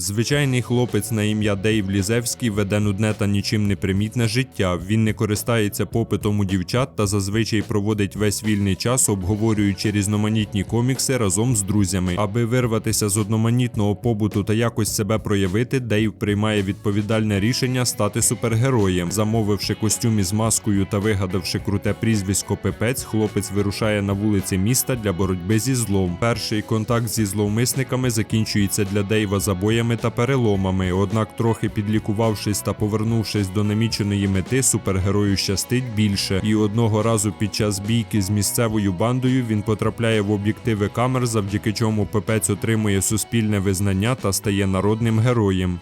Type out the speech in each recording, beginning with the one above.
Звичайний хлопець на ім'я Дейв Лізевський веде нудне та нічим не примітне життя. Він не користається попитом у дівчат та зазвичай проводить весь вільний час, обговорюючи різноманітні комікси разом з друзями. Аби вирватися з одноманітного побуту та якось себе проявити, Дейв приймає відповідальне рішення стати супергероєм. Замовивши костюм із маскою та вигадавши круте прізвисько Пепець, хлопець вирушає на вулиці міста для боротьби зі злом. Перший контакт зі зловмисниками закінчується для Дейва забоями та переломами. Однак, трохи підлікувавшись та повернувшись до наміченої мети, супергерою щастить більше. І одного разу під час бійки з місцевою бандою він потрапляє в об'єктиви камер, завдяки чому Пепець отримує суспільне визнання та стає народним героєм.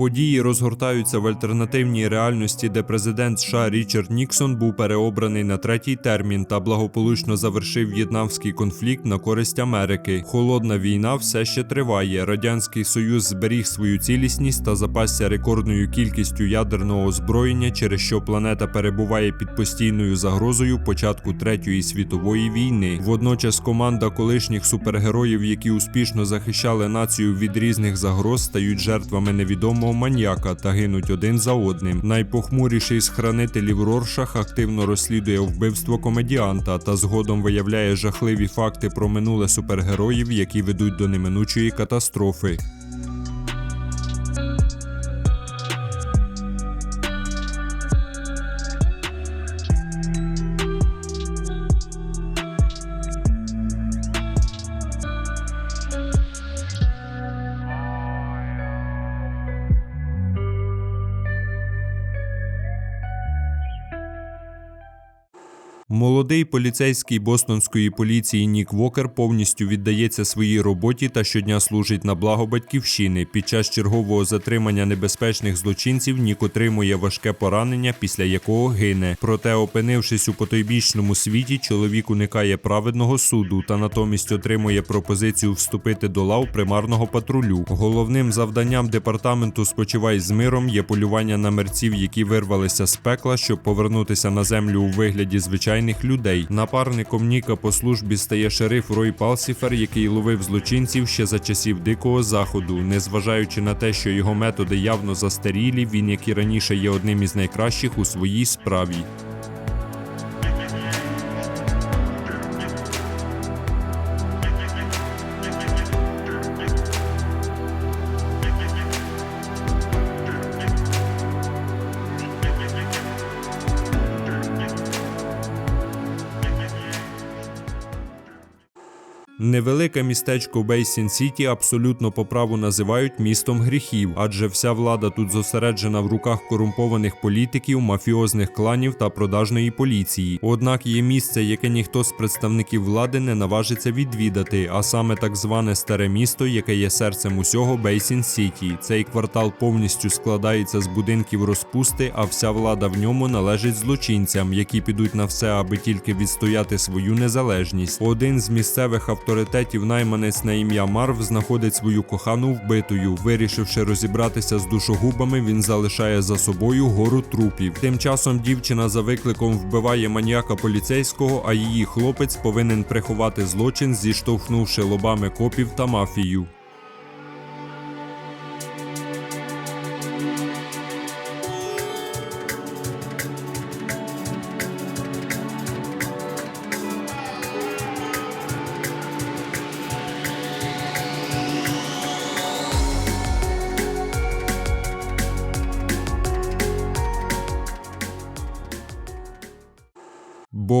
Події розгортаються в альтернативній реальності, де президент США Річард Ніксон був переобраний на третій термін та благополучно завершив в'єтнамський конфлікт на користь Америки. Холодна війна все ще триває. Радянський Союз зберіг свою цілісність та запасся рекордною кількістю ядерного озброєння, через що планета перебуває під постійною загрозою початку третьої світової війни. Водночас команда колишніх супергероїв, які успішно захищали націю від різних загроз, стають жертвами невідомого маньяка та гинуть один за одним. Найпохмуріший з хранителів Роршах активно розслідує вбивство комедіанта та згодом виявляє жахливі факти про минуле супергероїв, які ведуть до неминучої катастрофи. Молодий поліцейський бостонської поліції Нік Вокер повністю віддається своїй роботі та щодня служить на благо батьківщини. Під час чергового затримання небезпечних злочинців Нік отримує важке поранення, після якого гине. Проте, опинившись у потойбічному світі, чоловік уникає праведного суду та натомість отримує пропозицію вступити до лав примарного патрулю. Головним завданням департаменту Спочивай з миром є полювання на мерців, які вирвалися з пекла, щоб повернутися на землю у вигляді звичайних людей. Напарником Ніка по службі стає шериф Рой Палсіфер, який ловив злочинців ще за часів дикого заходу. Незважаючи на те, що його методи явно застарілі, він, як і раніше, є одним із найкращих у своїй справі. Невелике містечко Бейсін Сіті абсолютно по праву називають містом гріхів, адже вся влада тут зосереджена в руках корумпованих політиків, мафіозних кланів та продажної поліції. Однак є місце, яке ніхто з представників влади не наважиться відвідати, а саме так зване старе місто, яке є серцем усього Бейсін Сіті. Цей квартал повністю складається з будинків розпусти, а вся влада в ньому належить злочинцям, які підуть на все, аби тільки відстояти свою незалежність. Один з місцевих авторитетів авторитетів найманець на ім'я Марв знаходить свою кохану вбитою. Вирішивши розібратися з душогубами, він залишає за собою гору трупів. Тим часом дівчина за викликом вбиває маніяка поліцейського, а її хлопець повинен приховати злочин, зіштовхнувши лобами копів та мафію.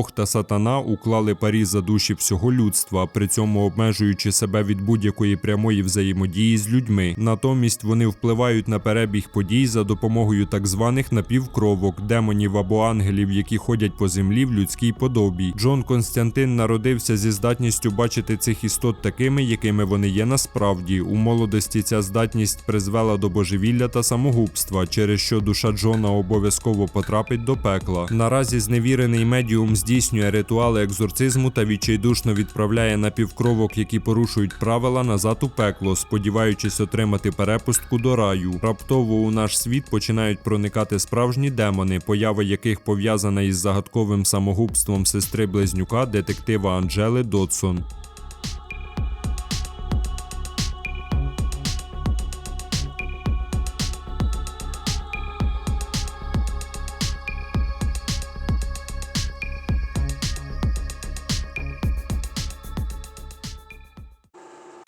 Бог та сатана уклали парі за душі всього людства, при цьому обмежуючи себе від будь-якої прямої взаємодії з людьми. Натомість вони впливають на перебіг подій за допомогою так званих напівкровок, демонів або ангелів, які ходять по землі в людській подобі. Джон Константин народився зі здатністю бачити цих істот такими, якими вони є насправді. У молодості ця здатність призвела до божевілля та самогубства, через що душа Джона обов'язково потрапить до пекла. Наразі зневірений медіум здійснює ритуали екзорцизму та відчайдушно відправляє напівкровок, які порушують правила назад у пекло, сподіваючись отримати перепустку до раю. Раптово у наш світ починають проникати справжні демони, поява яких пов'язана із загадковим самогубством сестри близнюка детектива Анджели Додсон.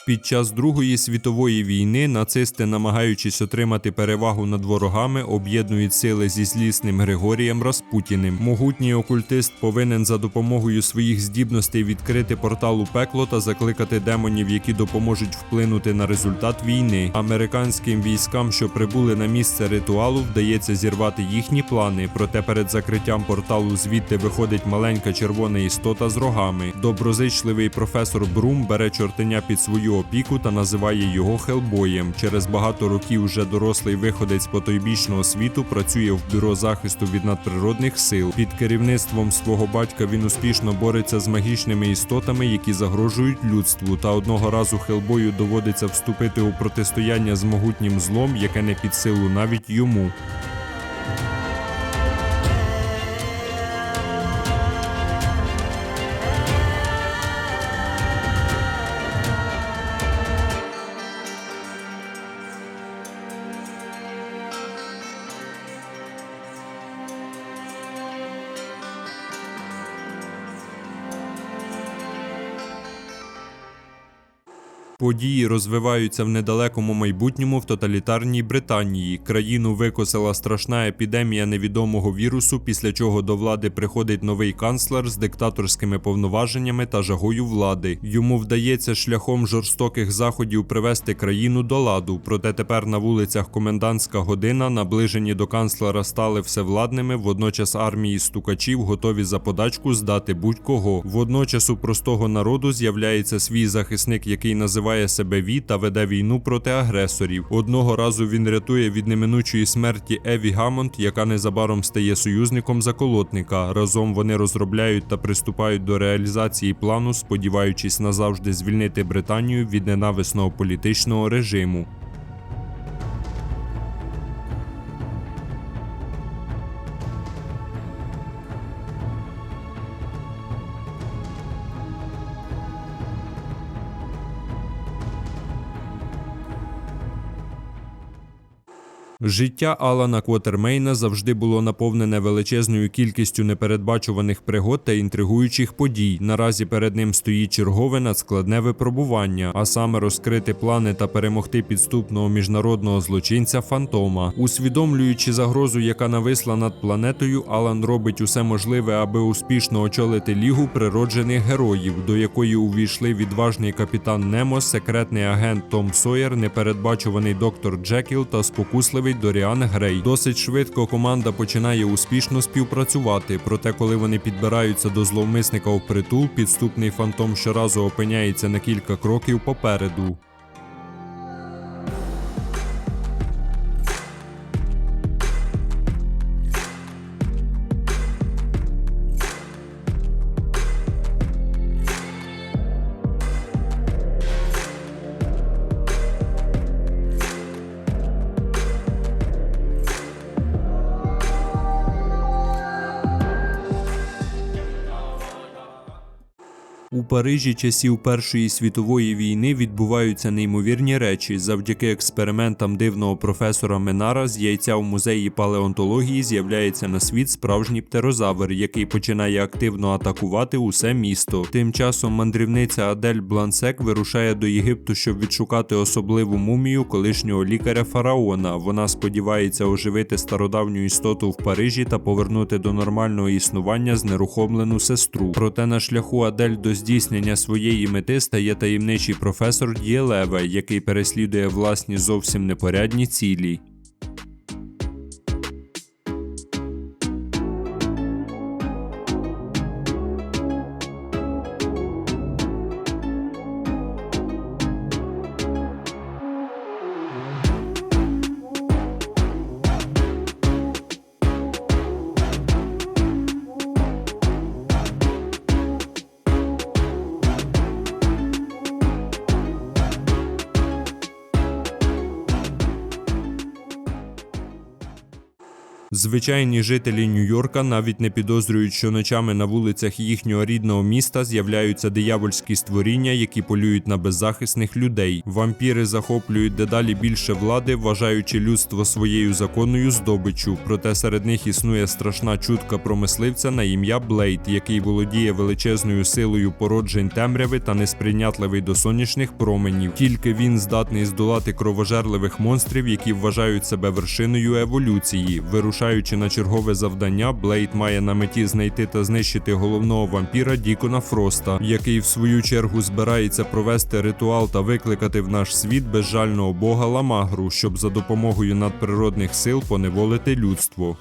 Під час Другої світової війни нацисти, намагаючись отримати перевагу над ворогами, об'єднують сили зі злісним Григорієм Распутіним. Могутній окультист повинен за допомогою своїх здібностей відкрити портал у пекло та закликати демонів, які допоможуть вплинути на результат війни. Американським військам, що прибули на місце ритуалу, вдається зірвати їхні плани. Проте перед закриттям порталу звідти виходить маленька червона істота з рогами. Доброзичливий професор Брум бере чортеня під свою опіку та називає його Хелбоєм. Через багато років вже дорослий виходець потойбічного світу працює в бюро захисту від надприродних сил. Під керівництвом свого батька він успішно бореться з магічними істотами, які загрожують людству. Та одного разу Хелбою доводиться вступити у протистояння з могутнім злом, яке не під силу навіть йому. Події розвиваються в недалекому майбутньому в тоталітарній Британії. Країну викосила страшна епідемія невідомого вірусу, після чого до влади приходить новий канцлер з диктаторськими повноваженнями та жагою влади. Йому вдається шляхом жорстоких заходів привести країну до ладу. Проте тепер на вулицях комендантська година наближені до канцлера стали всевладними. Водночас армії стукачів готові за подачку здати будь-кого. Водночас у простого народу з'являється свій захисник, який називає себе Ві та веде війну проти агресорів. Одного разу він рятує від неминучої смерті Еві Гамонт, яка незабаром стає союзником заколотника. Разом вони розробляють та приступають до реалізації плану, сподіваючись назавжди звільнити Британію від ненависного політичного режиму. Життя Алана Квотермейна завжди було наповнене величезною кількістю непередбачуваних пригод та інтригуючих подій. Наразі перед ним стоїть чергове надскладне випробування, а саме розкрити плани та перемогти підступного міжнародного злочинця Фантома. Усвідомлюючи загрозу, яка нависла над планетою, Алан робить усе можливе, аби успішно очолити лігу природжених героїв, до якої увійшли відважний капітан Немо, секретний агент Том Сойер, непередбачуваний доктор Джекіл та спокусливий Доріан Грей. Досить швидко команда починає успішно співпрацювати. Проте, коли вони підбираються до зловмисника в притул, підступний фантом щоразу опиняється на кілька кроків попереду. Парижі часів Першої світової війни відбуваються неймовірні речі. Завдяки експериментам дивного професора Менара з яйця в музеї палеонтології з'являється на світ справжній птерозавр, який починає активно атакувати усе місто. Тим часом мандрівниця Адель Блансек вирушає до Єгипту, щоб відшукати особливу мумію колишнього лікаря фараона. Вона сподівається оживити стародавню істоту в Парижі та повернути до нормального існування знерухомлену сестру. Проте на шляху Адель до здійснення своєї мети стає таємничий професор Дієлеве, який переслідує власні зовсім непорядні цілі. Звичайні жителі Нью-Йорка навіть не підозрюють, що ночами на вулицях їхнього рідного міста з'являються диявольські створіння, які полюють на беззахисних людей. Вампіри захоплюють дедалі більше влади, вважаючи людство своєю законною здобиччю. Проте серед них існує страшна чутка про мисливця на ім'я Блейд, який володіє величезною силою породжень темряви та несприйнятливий до сонячних променів. Тільки він здатний здолати кровожерливих монстрів, які вважають себе вершиною еволюції. Вирушаючи на чергове завдання, Блейд має на меті знайти та знищити головного вампіра Дікона Фроста, який в свою чергу збирається провести ритуал та викликати в наш світ безжального бога Ламагру, щоб за допомогою надприродних сил поневолити людство.